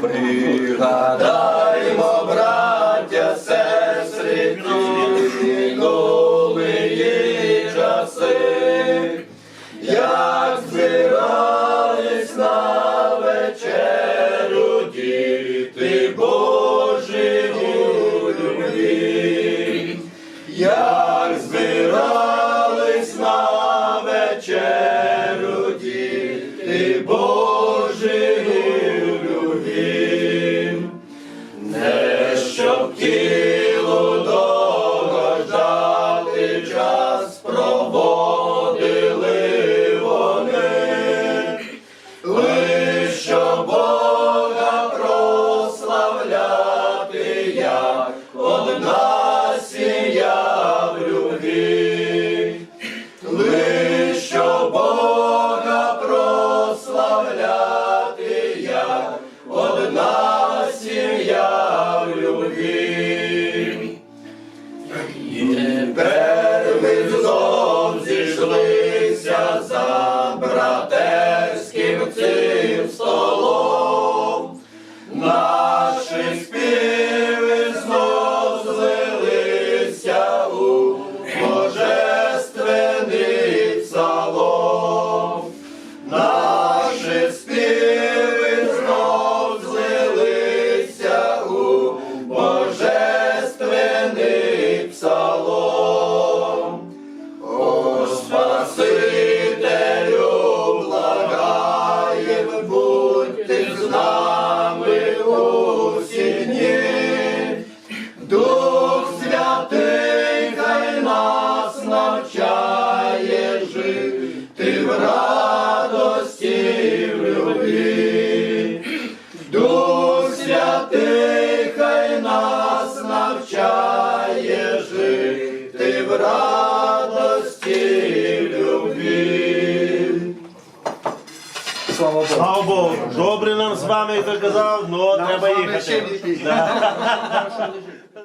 Пригадаймо, браття, сестри, ті минулі часи, як збирались на вечерю діти Божі у любві, як збирались на вечерю діти Божі в. І тепер ми знов зійшлися за навчає жити в радості в любві. Дух Святий хай нас навчає жити в радості в любві. Слава Богу. Слава Богу, добре нам з вами, як казав, ну треба їхати.